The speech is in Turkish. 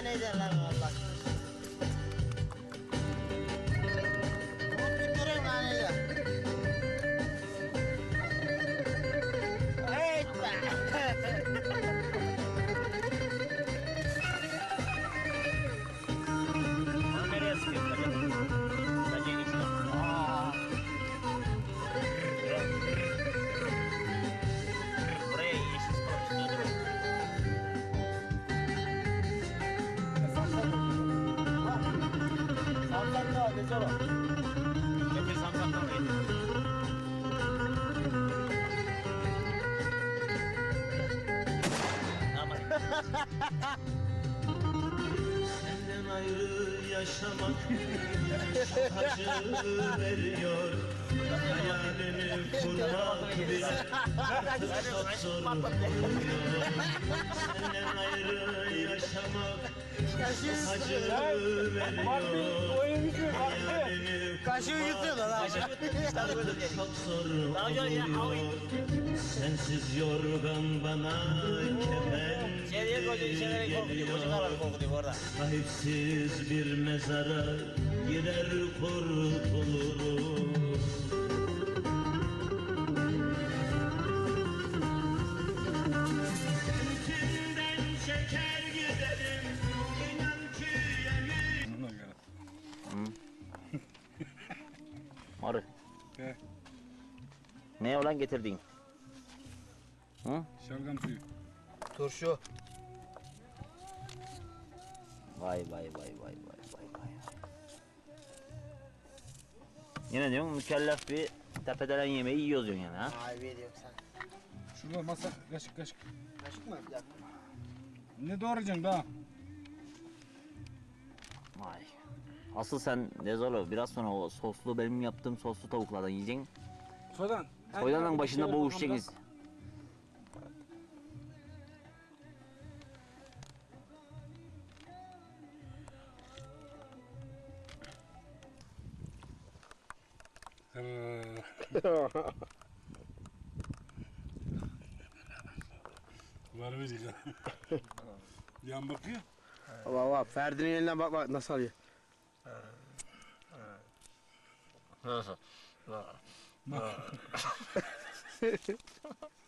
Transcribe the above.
manage Senden ayrı yaşamak acı veriyor. Hayalini kurmak bile çok zor oluyor Senden ayrı yaşamak acı veriyor Kaşığı. Yutuyorlar çok zor oluyor Sensiz yorgan bana koyacak içeriye korkutuyor. Koca geliyor karar korkutuyor orada. Sahipsiz bir mezara girer kurtulurum Marı. He. Ne olan getirdin? Hı? Şalgam suyu. Turşu. Vay vay vay vay vay vay vay. Yine diyorum mükellef bir tepedelen yemeği yiyoruz diyorsun yani ha. Ay veriyorum sen. Şurada masa kaşık kaşık. Kaşık mı? Bir dakika. Ne doğrayacaksın daha? Vay. Asıl sen Dezolo biraz sonra o soslu benim yaptığım soslu tavuklardan yiyeceksin. Soydan. Soydanın başında boğuşacaksınız. Var mı diyeceğim? Yan bakıyor. Bak bak Ferdi'nin elinden bak bak nasıl alıyor. Nasıl?